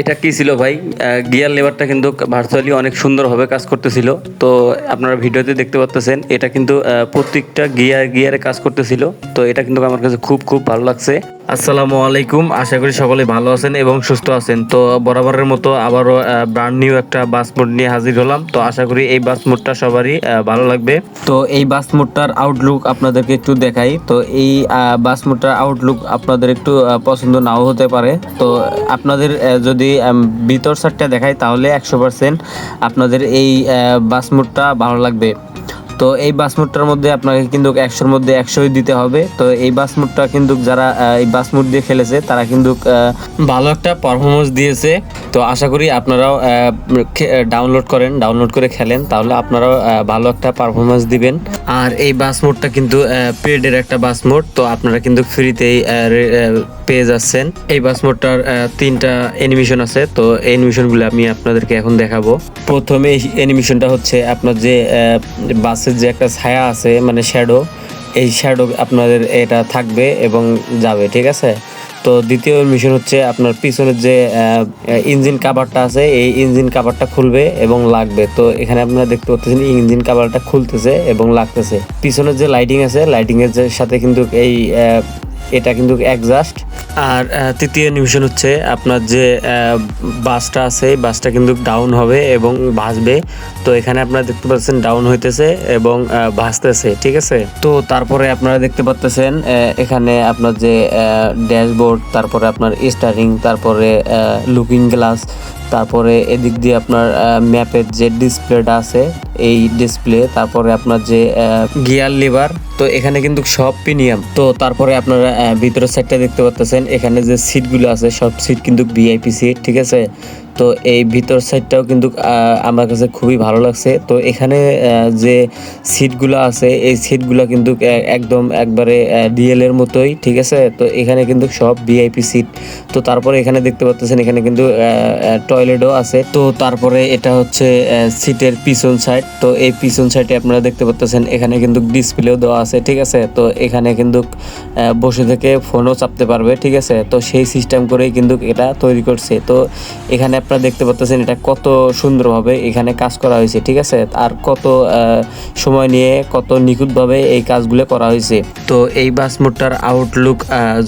এটা কি ছিল ভাই? গিয়ার লেবারটা কিন্তু ভার্চুয়ালি অনেক সুন্দরভাবে কাজ করতেছিল। তো আপনারা ভিডিওতে দেখতে পাচ্ছেন এটা কিন্তু প্রত্যেকটা গিয়ার গিয়ারে কাজ করতেছিল। তো এটা কিন্তু আমার কাছে খুব খুব ভালো লাগছে। আসসালামু আলাইকুম। আশা করি সকলে ভালো আছেন এবং সুস্থ আছেন। তো বরাবরের মতো আবারও ব্র্যান্ড নিউ একটা বাস মোড নিয়ে হাজির হলাম। তো আশা করি এই বাস মোডটা সবারই ভালো লাগবে। তো এই বাস মোডটার আউটলুক আপনাদেরকে একটু দেখাই। তো এই বাস মোডটার আউটলুক আপনাদের একটু পছন্দ নাও হতে পারে। তো আপনাদের যদি ভিতর সাইডটা দেখাই, তাহলে একশো পার্সেন্ট আপনাদের এই বাস মোডটা ভালো লাগবে। তো এই বাস মুডটার মধ্যে আপনাকে কিন্তু একশোর মধ্যে একশোই দিতে হবে। তো এই বাস মুডটা কিন্তু যারা এই বাস মুড দিয়ে খেলেছে, তারা কিন্তু ভালো একটা পারফরমেন্স দিয়েছে। তো আশা করি আপনারাও ডাউনলোড করেন ডাউনলোড করে খেলেন, তাহলে আপনারাও ভালো একটা পারফরমেন্স দিবেন। আর এই বাস মোডটা কিন্তু পেডের একটা বাস মোড, তো আপনারা কিন্তু ফ্রিতেই পেয়ে যাচ্ছেন। এই বাস মোডটার তিনটা অ্যানিমেশন আছে, তো এই অ্যানিমেশনগুলো আমি আপনাদেরকে এখন দেখাবো। প্রথমে অ্যানিমেশনটা হচ্ছে আপনার যে বাসের যে একটা ছায়া আছে মানে শ্যাডো এই শ্যাডো আপনাদের এটা থাকবে এবং যাবে, ঠিক আছে? তো দ্বিতীয় মিশন হচ্ছে আপনার পিছনের যে ইঞ্জিন কাভারটা আছে, এই ইঞ্জিন কাভারটা খুলবে এবং লাগবে। তো এখানে আপনারা দেখতে পাচ্ছেন ইঞ্জিন কাভারটা খুলতেছে এবং লাগতেছে। পিছনের যে লাইটিং আছে লাইটিংয়ের সাথে কিন্তু এই এটা কিন্তু একজাস্ট আর তৃতীয় নিমিশন হচ্ছে আপনার যে বাসটা আছে বাসটা কিন্তু ডাউন হবে এবং ভাসবে। তো এখানে আপনারা দেখতে পাচ্ছেন ডাউন হইতেছে এবং ভাসতেছে, ঠিক আছে? তো তারপরে আপনারা দেখতে পাচ্ছেন এখানে আপনার যে ড্যাশবোর্ড, তারপরে আপনার স্টারিং তারপরে লুকিং গ্লাস তারপরে এদিক দিয়ে আপনার ম্যাপের যে ডিসপ্লেটা আছে, এই ডিসপ্লে, তারপরে আপনার যে গিয়ার লিভার, তো এখানে কিন্তু সব প্রিমিয়াম। তো তারপরে আপনারা ভিতরের সাইডটা দেখতে পাচ্ছেন এখানে যে সিটগুলো আছে, সব সিট কিন্তু ভিআইপি সিট ঠিক আছে? তো এই ভিতর সাইডটাও কিন্তু আমার কাছে খুবই ভালো লাগছে। তো এখানে যে সিটগুলো আছে, এই সিটগুলো কিন্তু একদম একবারে ডিএল এর মতোই, ঠিক আছে? তো এখানে কিন্তু সব ভিআইপি সিট তো তারপরে এখানে দেখতে পাচ্ছেন এখানে কিন্তু টয়লেটও আছে। তো তারপরে এটা হচ্ছে সিটের পিছন সাইড তো এই পিছন সাইডে আপনারা দেখতে পাচ্ছেন এখানে কিন্তু ডিসপ্লেও দেওয়া আছে, ঠিক আছে? তো এখানে কিন্তু বসে থেকে ফোনও চাপতে পারবে, ঠিক আছে? তো সেই সিস্টেম করেই কিন্তু এটা তৈরি করছে। তো এখানে আপনারা দেখতে পাচ্ছেন এটা কত সুন্দরভাবে এখানে কাজ করা হয়েছে, ঠিক আছে? আর কত সময় নিয়ে কত নিখুঁতভাবে এই কাজগুলো করা হয়েছে। তো এই বাস মোডটার আউটলুক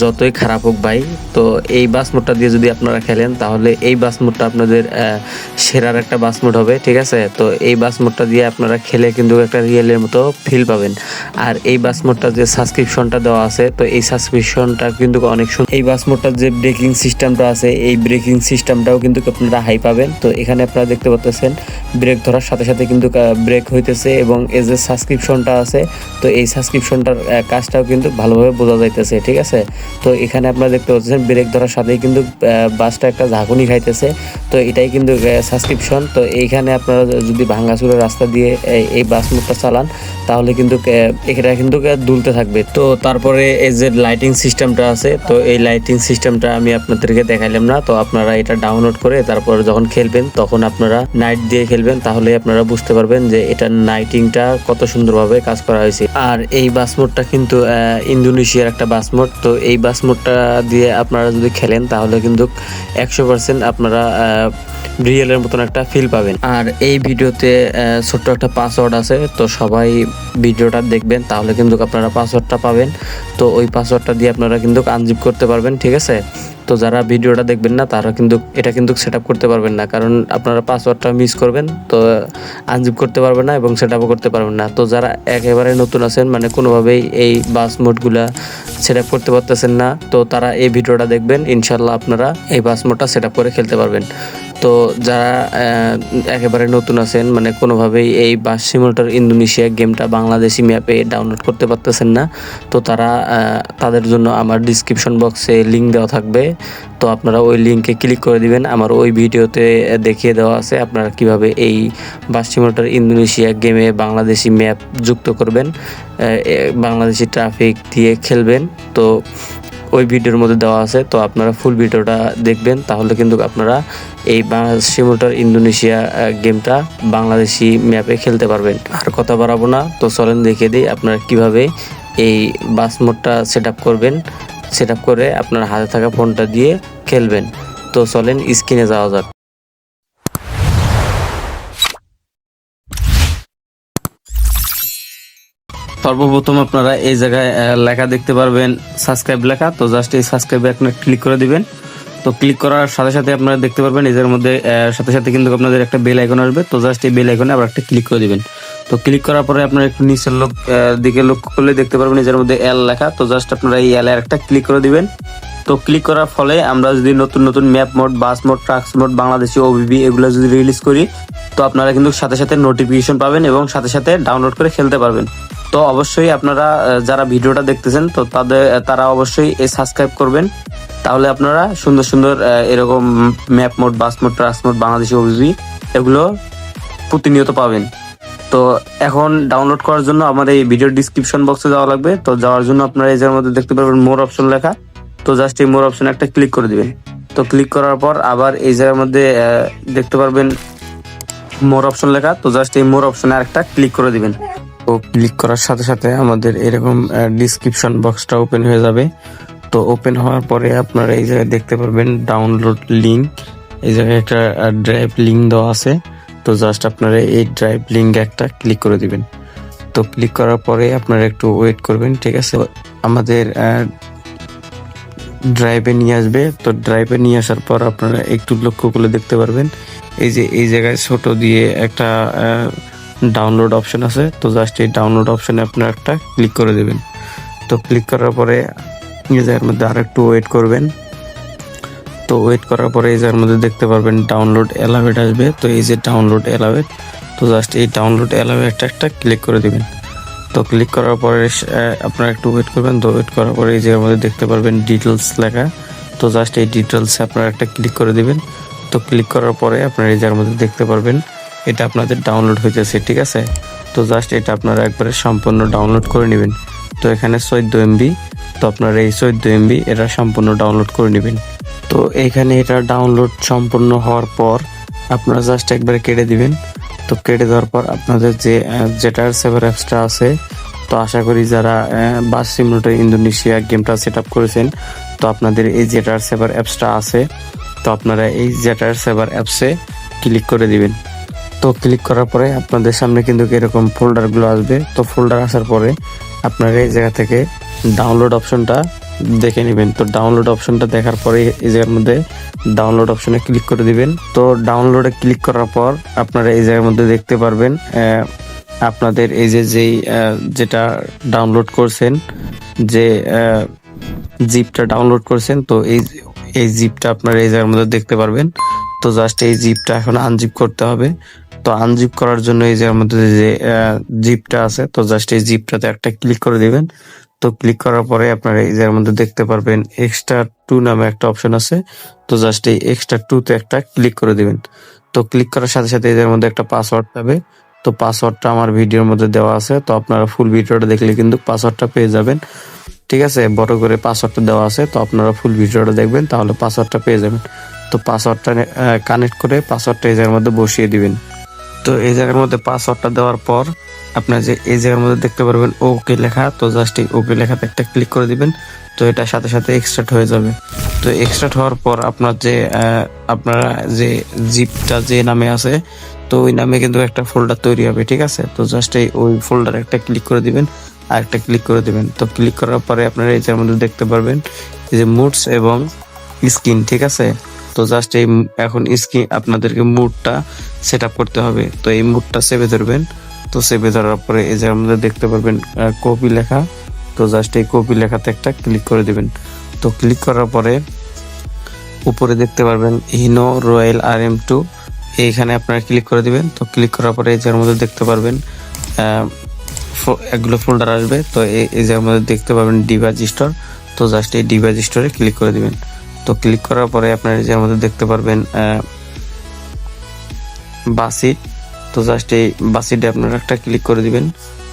যতই খারাপ হোক ভাই, তো এই বাস মোডটা দিয়ে যদি আপনারা খেলেন, তাহলে এই বাস মোডটা আপনাদের সেরার একটা বাস মোড হবে, ঠিক আছে? তো এই বাস মোডটা দিয়ে আপনারা খেলে কিন্তু একটা রিয়েলের মতো ফিল পাবেন। আর এই বাস মোডটা যে সাবস্ক্রিপশনটা দেওয়া আছে, তো এই সাবস্ক্রিপশনটা কিন্তু অনেক সুন্দর এই বাস মোডটার যে ব্রেকিং সিস্টেমটা আছে, এই ব্রেকিং সিস্টেমটাও কিন্তু আপনারা হাই পাবেন। তো এখানে আপনারা দেখতে পাচ্ছেন ব্রেক ধরার সাথে সাথে কিন্তু ব্রেক হইতেছে এবং এই যে সাবস্ক্রিপশনটা আছে, তো এই সাবস্ক্রিপশনটার কাজটাও কিন্তু ভালোভাবে বোঝা যাইতেছে, ঠিক আছে? তো এখানে আপনারা দেখতে পাচ্ছেন ব্রেক ধরার সাথেই কিন্তু বাসটা একটা ঝাঁকুনি খাইতেছে। তো এটাই কিন্তু সাবস্ক্রিপশন তো এইখানে আপনারা যদি ভাঙ্গাচুরের রাস্তা দিয়ে, এই- বাস মোডটা চালান, তাহলে কিন্তু এটা কিন্তু দুলতে থাকবে। তো তারপরে এই যে লাইটিং সিস্টেমটা আছে, তো এই লাইটিং সিস্টেমটা আমি আপনাদেরকে দেখাইলাম না, তো আপনারা এটা ডাউনলোড করে তারপর যখন খেলবেন, তখন আপনারা নাইট দিয়ে খেলবেন, তাহলে আপনারা বুঝতে পারবেন যে এটা নাইটিংটা কত সুন্দরভাবে কাজ করা হয়েছে। আর এই বাস মোডটা কিন্তু ইন্দোনেশিয়ার একটা বাস মোড তো এই বাস মোডটা দিয়ে আপনারা যদি খেলেন, তাহলে কিন্তু একশো পার্সেন্ট আপনারা রিয়েলের মতন একটা ফিল পাবেন। আর এই ভিডিওতে ছোট্ট একটা পাসওয়ার্ড আছে, তো সবাই ভিডিওটা দেখবেন, তাহলে কিন্তু আপনারা পাসওয়ার্ডটা পাবেন। তো ওই পাসওয়ার্ডটা দিয়ে আপনারা কিন্তু আনজিপ করতে পারবেন, ঠিক আছে? তো যারা ভিডিওটা দেখবেন না, তারা কিন্তু, এটা কিন্তু সেট করতে পারবেন না, কারণ আপনারা পাসওয়ার্ডটা মিস করবেন, তো আনজিপ করতে পারবেন না এবং সেট করতে পারবেন না। তো যারা একেবারে নতুন আছেন মানে কোনোভাবেই এই বাস মোডগুলা সেট করতে পারতেছেন না, তো তারা এই ভিডিওটা দেখবেন ইনশাল্লাহ আপনারা এই বাস মোডটা সেট করে খেলতে পারবেন। তো যারা একেবারে নতুন আছেন মানে কোনোভাবেই এই বাস সিমুলেটর ইন্দোনেশিয়া গেমটা বাংলাদেশি ম্যাপে ডাউনলোড করতে পারতেছেন না, তো তারা তাদের জন্য আমার ডিসক্রিপশন বক্সে লিঙ্ক দেওয়া থাকবে। তো আপনারা ওই লিঙ্কে ক্লিক করে দিবেন, আমার ওই ভিডিওতে দেখিয়ে দেওয়া আছে আপনারা কীভাবে এই বাস সিমুলেটর ইন্দোনেশিয়া গেমে বাংলাদেশি ম্যাপ যুক্ত করবেন বাংলাদেশি ট্রাফিক দিয়ে খেলবেন। তো ওই ভিডিওর মধ্যে দেওয়া আছে, তো আপনারা ফুল ভিডিওটা দেখবেন। তাহলে কিন্তু আপনারা এই বাংলাদেশ সিমোটার ইন্দোনেশিয়া গেমটা বাংলাদেশি ম্যাপে খেলতে পারবেন। আর কথা বাড়াবো না, তো চলেন দেখে দিই আপনারা কীভাবে এই বাস মোডটা সেট করবেন। সেট করে আপনার হাতে থাকা ফোনটা দিয়ে খেলবেন। তো চলেন স্ক্রিনে যাওয়া যাক। সর্বপ্রথম আপনারা এই জায়গায় লেখা দেখতে পারবেন সাবস্ক্রাইব লেখা। তো জাস্ট এই সাবস্ক্রাইবে আপনার ক্লিক করে দিবেন। তো ক্লিক করার সাথে সাথে আপনারা দেখতে পারবেন, এদের মধ্যে সাথে সাথে কিন্তু আপনাদের একটা বেল আইকন আসবে। তো জাস্ট এই বেল আইকনে আবার একটা ক্লিক করে দিবেন। তো ক্লিক করার পরে আপনারা একটু নিচের লোক দিকে লক্ষ্য করলে দেখতে পারবেন এদের মধ্যে এল লেখা। তো জাস্ট আপনারা এই এল একটা ক্লিক করে দিবেন। তো ক্লিক করার ফলে আমরা যদি নতুন নতুন map mod bus mod trucks mod Bangladeshi OBB এগুলো যদি রিলিজ করি, তো আপনারা কিন্তু সাথে সাথে নোটিফিকেশন পাবেন এবং সাথে সাথে ডাউনলোড করে খেলতে পারবেন। তো অবশ্যই আপনারা যারা ভিডিওটা দেখতেছেন, তো তাদের তারা অবশ্যই এ সাবস্ক্রাইব করবেন। তাহলে আপনারা সুন্দর সুন্দর এরকম map mod bus mod trucks mod Bangladeshi OBB এগুলো প্রতিনিয়ত পাবেন। তো এখন ডাউনলোড করার জন্য আমার এই ভিডিও ডিসক্রিপশন বক্সে যাওয়া লাগবে। তো যাওয়ার জন্য আপনারা এই মধ্যে দেখতে পারবেন মোর অপশন লেখা। তো জাস্ট এই মোর অপশন একটা ক্লিক করে দিবেন। তো ক্লিক করার পর আবার এই জায়গার মধ্যে দেখতে পারবেন মোর অপশন লেখা। তো জাস্ট এই মোর অপশনে আরেকটা ক্লিক করে দিবেন। তো ক্লিক করার সাথে সাথে আমাদের এরকম ডিসক্রিপশন বক্সটা ওপেন হয়ে যাবে। তো ওপেন হওয়ার পরে আপনারা এই জায়গায় দেখতে পারবেন ডাউনলোড লিঙ্ক এই জায়গায় একটা ড্রাইভ লিঙ্ক দেওয়া আছে। তো জাস্ট আপনারা এই ড্রাইভ লিঙ্ক একটা ক্লিক করে দিবেন। তো ক্লিক করার পরে আপনারা একটু ওয়েট করবেন, ঠিক আছে? আমাদের ড্রাইভে নিয়ে আসবে। তো ড্রাইভে নিয়ে আসার পর আপনারা একটু লক্ষ্য করলে দেখতে পারবেন। এই যে, এই জায়গায় ছোট দিয়ে একটা ডাউনলোড অপশন আছে, তো জাস্ট এই ডাউনলোড অপশনে আপনার একটা ক্লিক করে দেবেন। তো ক্লিক করার পরে এই জায়গার মধ্যে আর একটু ওয়েট করবেন। তো ওয়েট করার পরে এই জায়গার মধ্যে দেখতে পারবেন ডাউনলোড অ্যালাভেট আসবে, তো এই যে ডাউনলোড অ্যালাভেট তো জাস্ট এই ডাউনলোড অ্যালাভেটটা একটা ক্লিক করে দিবেন। তো ক্লিক করার পরে আপনারা একটু ওয়েট করবেন, তো ওয়েট করার পরে এই জায়গার মধ্যে দেখতে পারবেন ডিটেলস লেখা, তো জাস্ট এই ডিটেলসে আপনারা একটা ক্লিক করে দিবেন। তো ক্লিক করার পরে আপনারা এই জায়গার মধ্যে দেখতে পারবেন এটা আপনাদের ডাউনলোড হয়েছে ঠিক আছে? তো জাস্ট এটা আপনারা একবারে সম্পূর্ণ ডাউনলোড করে নেবেন। তো এখানে চোদ্দ এমবি তো আপনারা এই চোদ্দ এমবি এটা সম্পূর্ণ ডাউনলোড করে নেবেন। তো এইখানে এটা ডাউনলোড সম্পূর্ণ হওয়ার পর আপনারা জাস্ট একবারে কেটে দিবেন। তো কেটে দেওয়ার পর আপনাদের যে জেটার সেভার অ্যাপসটা আছে, তো আশা করি যারা বাস সিমুলেটর ইন্দোনেশিয়া গেমটা সেট আপ করেছেন, তো আপনাদের এই জেটার সেভার অ্যাপসটা আছে। তো আপনারা এই জেটার সেভার অ্যাপসে ক্লিক করে দিবেন। তো ক্লিক করার পরে আপনাদের সামনে কিন্তু এরকম ফোল্ডারগুলো আসবে। তো ফোল্ডার আসার পরে আপনারা এই জায়গা থেকে ডাউনলোড অপশনটা দেখে নেবেন। তো ডাউনলোড অপশনটা দেখার পরে এই জায়গার মধ্যে ডাউনলোড অপশনে ক্লিক করে দিবেন। তো ডাউনলোডে ক্লিক করার পর আপনারা এই জায়গার মধ্যে দেখতে পারবেন আপনাদের এই যে যেই যেটা ডাউনলোড করছেন, যে জিপটা ডাউনলোড করছেন, তো এই এই জিপটা আপনারা এই জায়গার মধ্যে দেখতে পারবেন। তো জাস্ট এই জিপটা এখন আনজিপ করতে হবে। তো আনজিপ করার জন্য এই যে মধ্যে যে জিপটা আছে, তো জাস্ট এই জিপটাতে একটা ক্লিক করে দিবেন। তো ক্লিক করার পরে আপনারা এই জায়গার মধ্যে দেখতে পারবেন এক্সট্রা টু নামে একটা অপশন আছে। তো জাস্ট এই এক্সট্রা টু তে একটা ক্লিক করে দিবেন। তো ক্লিক করার সাথে সাথে এদের মধ্যে একটা পাসওয়ার্ড পাবে। তো পাসওয়ার্ডটা আমার ভিডিওর মধ্যে দেওয়া আছে, তো আপনারা ফুল ভিডিওটা দেখলে কিন্তু পাসওয়ার্ডটা পেয়ে যাবেন। ঠিক আছে? বড় করে পাসওয়ার্ডটা দেওয়া আছে, তো আপনারা ফুল ভিডিওটা দেখবেন, তাহলে পাসওয়ার্ডটা পেয়ে যাবেন। তো পাসওয়ার্ডটা কানেক্ট করে পাসওয়ার্ডটা এই জায়গার মধ্যে বসিয়ে দিবেন। তো এই জায়গার মধ্যে পাসওয়ার্ডটা দেওয়ার পর আপনার যে এই জায়গার মধ্যে দেখতে পারবেন ওকে লেখা, তো জাস্ট এই ওকে লেখাতে একটা ক্লিক করে দিবেন, তো এটা সাথে সাথে এক্সট্রাক্ট হয়ে যাবে। তো এক্সট্রাক্ট হওয়ার পর আপনার যে আপনারা যে জিপটা যে নামে আছে, তো ওই নামে কিন্তু একটা ফোল্ডার তৈরি হবে, ঠিক আছে? তো জাস্ট এই ওই ফোল্ডার একটা ক্লিক করে দিবেন, আর একটা ক্লিক করে দিবেন। তো ক্লিক করার পরে আপনারা এই জায়গার মধ্যে দেখতে পারবেন এই যে মুডস এবং স্কিন ঠিক আছে? তো জাস্ট এই এখন স্কিন আপনাদেরকে মুডটা সেট আপ করতে হবে। তো এই মুডটা সেভে ধরবেন। তো সেভে ধরার পরে এই যে মধ্যে দেখতে পারবেন কপি লেখা। তো জাস্ট এই কপি লেখাতে একটা ক্লিক করে দিবেন। তো ক্লিক করার পরে উপরে দেখতে পারবেন Hino Royal R M two এইখানে আপনারা ক্লিক করে দিবেন। তো ক্লিক করার পরে এই জায়গার মধ্যে দেখতে পারবেন এগুলো ফোল্ডার আসবে। তো এই জায়গার মধ্যে দেখতে পাবেন ডিভাইস স্টোর তো জাস্ট এই ডিভাইস স্টোরে ক্লিক করে দিবেন। তো ক্লিক করার পরে আপনার জায়গার মধ্যে দেখতে পারবেন বাসিট তো জাস্ট এই বাসিটে আপনারা একটা ক্লিক করে দিবেন।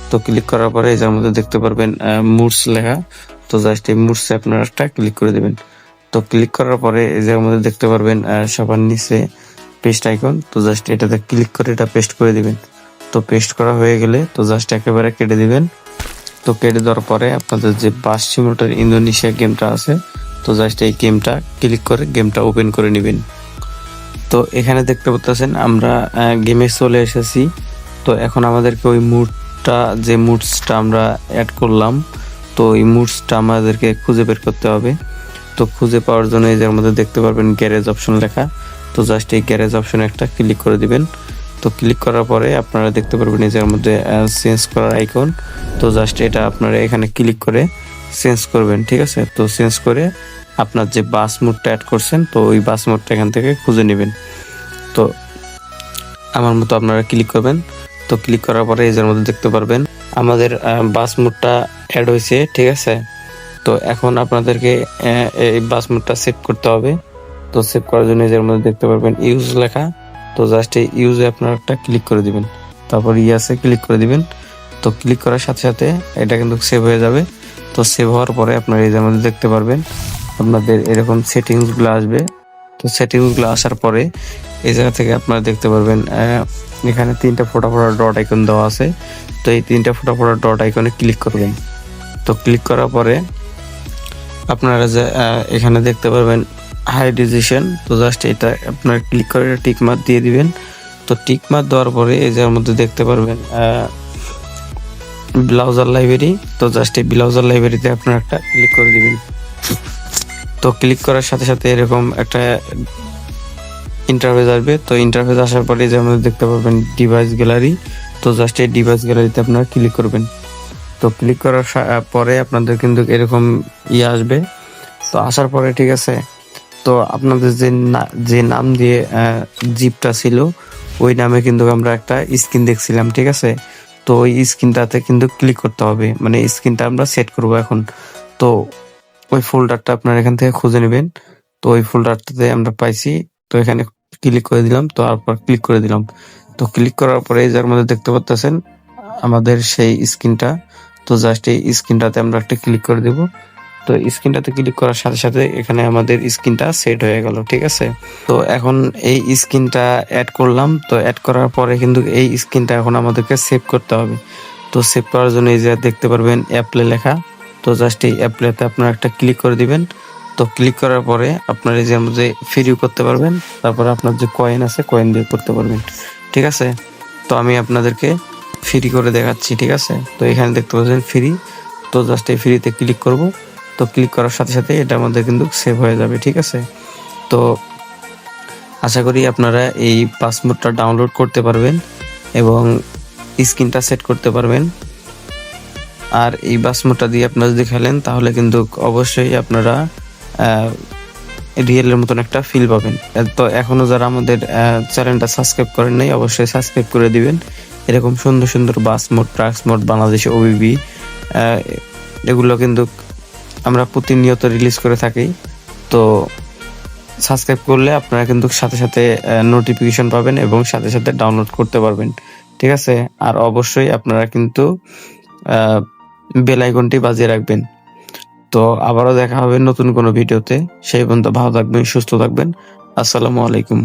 তো ক্লিক করার পরে এই মধ্যে দেখতে পারবেন মুডস লেখা। তো জাস্ট এই মুডসে আপনারা একটা ক্লিক করে দিবেন। তো ক্লিক করার পরে এই মধ্যে দেখতে পারবেন সবার নিচে পেস্ট আইকন তো জাস্ট এটাতে ক্লিক করে এটা পেস্ট করে দিবেন। তো পেস্ট করা হয়ে গেলে তো জাস্ট একেবারে কেটে দিবেন। তো কেটে দেওয়ার পরে আপনাদের যে বাস সিমুলেটর ইন্দোনেশিয়া গেমটা আছে তো জাস্ট এই গেমটা ক্লিক করে গেমটা ওপেন করে নেবেন। তো এখানে দেখতে পাচ্ছেন আমরা গেমে চলে এসেছি। তো এখন আমাদেরকে ওই মুডটা, যে মুডসটা আমরা অ্যাড করলাম, তো এই মুডসটা আমাদেরকে খুঁজে বের করতে হবে। তো খুঁজে পাওয়ার জন্য এই যার মধ্যে দেখতে পারবেন গ্যারেজ অপশন লেখা। তো জাস্ট এই গ্যারেজ অপশনে একটা ক্লিক করে দিবেন। তো ক্লিক করার পরে আপনারা দেখতে পারবেন এই যার মধ্যে চেঞ্জ করার আইকন তো জাস্ট এটা আপনারা এখানে ক্লিক করে চেঞ্জ করবেন, ঠিক আছে? তো চেঞ্জ করে আপনার যে বাস মোডটা অ্যাড করছেন, তো ওই বাস মোডটা এখান থেকে খুঁজে নেবেন। তো আমার মতো আপনারা ক্লিক করবেন। তো ক্লিক করার পরে এই যার মধ্যে দেখতে পারবেন, আমাদের বাস মোডটা অ্যাড হয়েছে, ঠিক আছে? তো এখন আপনাদেরকে এই বাস মোডটা সেভ করতে হবে। তো সেভ করার জন্য এর মধ্যে দেখতে পারবেন ইউজ লেখা। তো জাস্ট এই ইউজে আপনারা একটা ক্লিক করে দিবেন। তারপর ইয়াসে ক্লিক করে দিবেন। তো ক্লিক করার সাথে সাথে এটা কিন্তু সেভ হয়ে যাবে। তো সেভ হওয়ার পরে আপনারা যে মধ্যে দেখতে পারবেন, আপনাদের এরকম সেটিংসগুলো আসবে। তো সেটিংসগুলো আসার পরে এই জায়গা থেকে আপনারা দেখতে পারবেন এখানে তিনটা ফোটা ফোটা ডট আইকন দেওয়া আছে। তো এই তিনটা ফোটা ফোটা ডট আইকনে ক্লিক করবেন। তো ক্লিক করার পরে আপনারা যে এখানে দেখতে পারবেন হাই ডিসিশন তো জাস্ট এটা আপনার ক্লিক করে টিক মার্ক দিয়ে দিবেন। তো টিক মার্ক দেওয়ার পরে এই যার মধ্যে দেখতে পারবেন ব্লাউজার লাইব্রেরি, তো জাস্ট এই ব্লাউজার লাইব্রেরিতে আপনারা একটা ক্লিক করে দিবেন। তো ক্লিক করার সাথে সাথে এরকম একটা ইন্টারফেস আসবে। তো ইন্টারফেস আসার পরে যে দেখতে পাবেন ডিভাইস গ্যালারি তো জাস্ট এই ডিভাইস গ্যালারিতে আপনারা ক্লিক করবেন। তো ক্লিক করার পরে আপনাদের কিন্তু এরকম ইয়ে আসবে। তো আসার পরে ঠিক আছে, তো আপনাদের যে যে নাম দিয়ে জিপটা ছিল, ওই নামে কিন্তু আমরা একটা স্ক্রিন দেখছিলাম, ঠিক আছে? তো ওই স্ক্রিনটাতে কিন্তু ক্লিক করতে হবে। মানে স্ক্রিনটা আমরা সেট করব এখন। তো ওই ফোল্ডারটা আপনার এখান থেকে খুঁজে নেবেন। তো ওই ফোল্ডারটাতে আমরা পাইছি। তো এখানে ক্লিক করে দিলাম। তো তারপর ক্লিক করে দিলাম। তো ক্লিক করার পরে যার মধ্যে দেখতে পাচ্ছেন আমাদের সেই স্ক্রিনটা। তো জাস্ট এই স্ক্রিনটাতে আমরা একটা ক্লিক করে দেব। তো স্ক্রিনটাতে ক্লিক করার সাথে সাথে এখানে আমাদের স্ক্রিনটা সেট হয়ে গেল, ঠিক আছে? তো এখন এই স্ক্রিনটা অ্যাড করলাম, তো অ্যাড করার পরে কিন্তু এই স্ক্রিনটা এখন আমাদেরকে সেভ করতে হবে। তো সেভ করার জন্য এই যে দেখতে পারবেন অ্যাপ্লে লেখা, তো জাস্ট এই অ্যাপ্লেতে আপনারা একটা ক্লিক করে দিবেন। তো ক্লিক করার পরে আপনার এই যে মধ্যে ফ্রিও করতে পারবেন, তারপরে আপনার যে কয়েন আছে কয়েন দিয়ে করতে পারবেন, ঠিক আছে? তো আমি আপনাদেরকে ফ্রি করে দেখাচ্ছি, ঠিক আছে? তো এখানে দেখতে পাচ্ছেন ফ্রি তো জাস্ট এই ফ্রিতে ক্লিক করব। তো ক্লিক করার সাথে সাথে এটার মধ্যে কিন্তু সেভ হয়ে যাবে, ঠিক আছে? তো আশা করি আপনারা এই পাসপোর্টটা ডাউনলোড করতে পারবেন এবং স্ক্রিনটা সেট করতে পারবেন। আর এই বাসমোটা দিয়ে আপনারা যদি খেলেন, তাহলে কিন্তু অবশ্যই আপনারা রিয়েলের মতন একটা ফিল পাবেন। তো এখনও যারা আমাদের চ্যানেলটা সাবস্ক্রাইব করেন নাই, অবশ্যই সাবস্ক্রাইব করে দিবেন। এরকম সুন্দর সুন্দর bus mod trucks mod Bangladesh OBB এগুলো কিন্তু আমরা প্রতিনিয়ত রিলিজ করে থাকি। তো সাবস্ক্রাইব করলে আপনারা কিন্তু সাথে সাথে নোটিফিকেশন পাবেন এবং সাথে সাথে ডাউনলোড করতে পারবেন। ঠিক আছে? আর অবশ্যই আপনারা কিন্তু বেল আইকনটি বাজিয়ে রাখবেন। তো আবারও দেখা হবে নতুন কোনো ভিডিওতে সেই পর্যন্ত ভালো থাকবেন, সুস্থ থাকবেন। আসসালামু আলাইকুম।